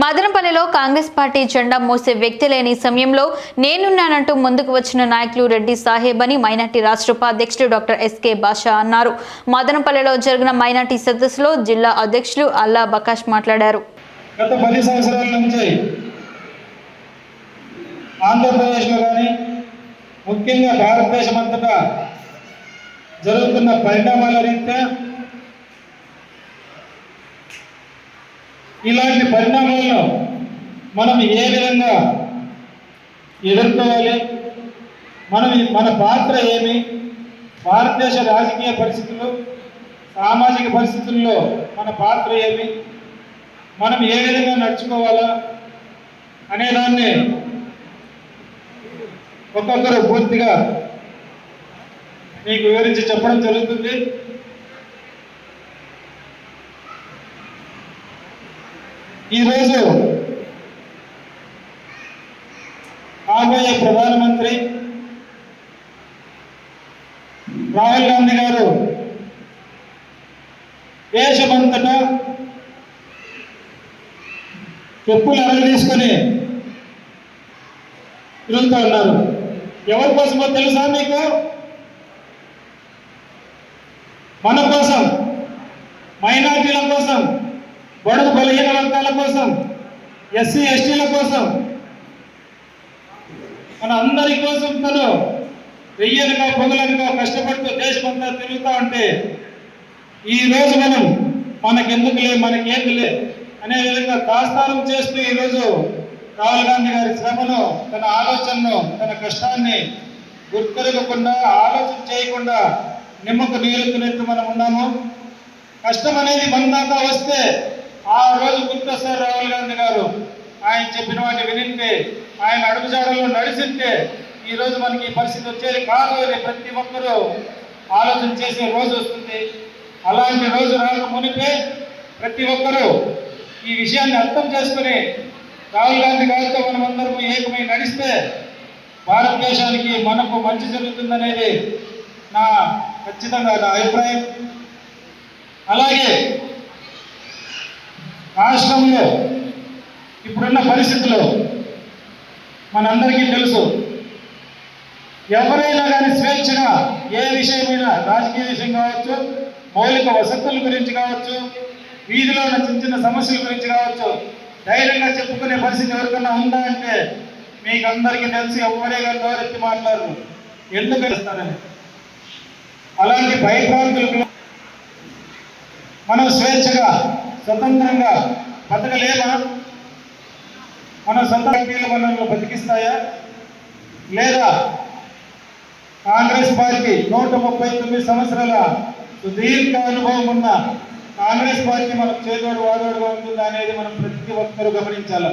మదనపల్లిలో కాంగ్రెస్ పార్టీ జెండా మోసే వ్యక్తి లేని సమయంలో నేనున్నానంటూ ముందుకు వచ్చిన నాయకులు రెడ్డి సాహెబ్ అని మైనార్టీ రాష్ట్ర ఉపాధ్యక్షుడు డాక్టర్ ఎస్కే బాషా అన్నారు. మదనపల్లిలో జరిగిన మైనార్టీ సదస్సులో జిల్లా అధ్యక్షులు అల్లా బకాష్ మాట్లాడారు. గత పది సంవత్సరాల నుంచి ఆంధ్రప్రదేశ్లో కానీ ముఖ్యంగా భారతదేశం అంతటా జరుగుతున్న పరిణామాల రీత్యా ఇలాంటి పరిణామాలను మనం ఏ విధంగా ఎదుర్కోవాలి? మనం మన పాత్ర ఏమి? భారతదేశ రాజకీయ పరిస్థితులు సామాజిక పరిస్థితుల్లో మన పాత్ర ఏమి? మనం ఏ విధంగా నడుచుకోవాలా? అనేదాన్ని ఒక్కొక్కరు పూర్తిగా మీకు వివరించి చెప్పడం జరుగుతుంది. ఈరోజు రాబోయే ప్రధానమంత్రి రాహుల్ గాంధీ గారు దేశమంతటా చెప్పులు అరగ తీసుకొని తిరుగుతూ ఉన్నారు. ఎవరి కోసమో తెలుసా మీకు? మన కోసం మైనార్టీల కోసం బడుగు బలహీన వర్గాల కోసం ఎస్సీ ఎస్టీల కోసం మన అందరి కోసం తను వెయ్యలుగా పొగలనుగా కష్టపడుతూ దేశమంతా తిరుగుతూ ఉంటే ఈ రోజు మనం మనకెందుకులే మనకేందులే అనే విధంగా దాస్తానం చేస్తూ ఈరోజు రాహుల్ గాంధీ గారి శ్రమను తన ఆలోచనను తన కష్టాన్ని గుర్తెరగకుండా ఆలోచన చేయకుండా నిమ్మకు నీరుతున్నట్టు మనం ఉన్నాము. కష్టం అనేది మన దాకా వస్తే ఆ రోజు గుర్తొస్తారు రాహుల్ గాంధీ గారు. ఆయన చెప్పిన వాటి వినింటే ఆయన అడుగుజాడల్లో నడిచింటే ఈ రోజు మనకి ఈ పరిస్థితి వచ్చేది కాదు అని ప్రతి ఒక్కరూ ఆలోచన చేసే రోజు వస్తుంది. అలాంటి రోజు రాక మునిపే ప్రతి ఒక్కరూ ఈ విషయాన్ని అర్థం చేసుకుని రాహుల్ గాంధీ గారితో మనం అందరం ఏకమై నడిస్తే భారతదేశానికి మనకు మంచి జరుగుతుందనేది నా ఖచ్చితంగా నా అభిప్రాయం. అలాగే రాష్ట్రంలో ఇప్పుడున్న పరిస్థితుల్లో మనందరికీ తెలుసు. ఎవరైనా కానీ స్వేచ్ఛగా ఏ విషయమైనా రాజకీయ విషయం కావచ్చు మౌలిక వసతుల గురించి కావచ్చు వీధిలో ఉన్న చిన్న చిన్న సమస్యల గురించి కావచ్చు ధైర్యంగా చెప్పుకునే పరిస్థితి ఎవరికన్నా ఉందా అంటే మీకు అందరికీ తెలిసి ఎవరే కానీ నోరెత్తి మాట్లాడరు. ఎందుకు ఇస్తారని అలాంటి భయభ్రాంతులకు మనం స్వేచ్ఛగా స్వతంత్రంగా బతకలేమా మన సొంత పార్టీలు మనల్ని బతికిస్తాయా? లేదా కాంగ్రెస్ పార్టీ నూట ముప్పై తొమ్మిది సంవత్సరాల సుదీర్ఘ అనుభవం ఉన్న కాంగ్రెస్ పార్టీ మనకు చేదోడు వాదోడుగా ఉంటుందా అనేది మనం ప్రతి ఒక్కరూ గమనించాలి.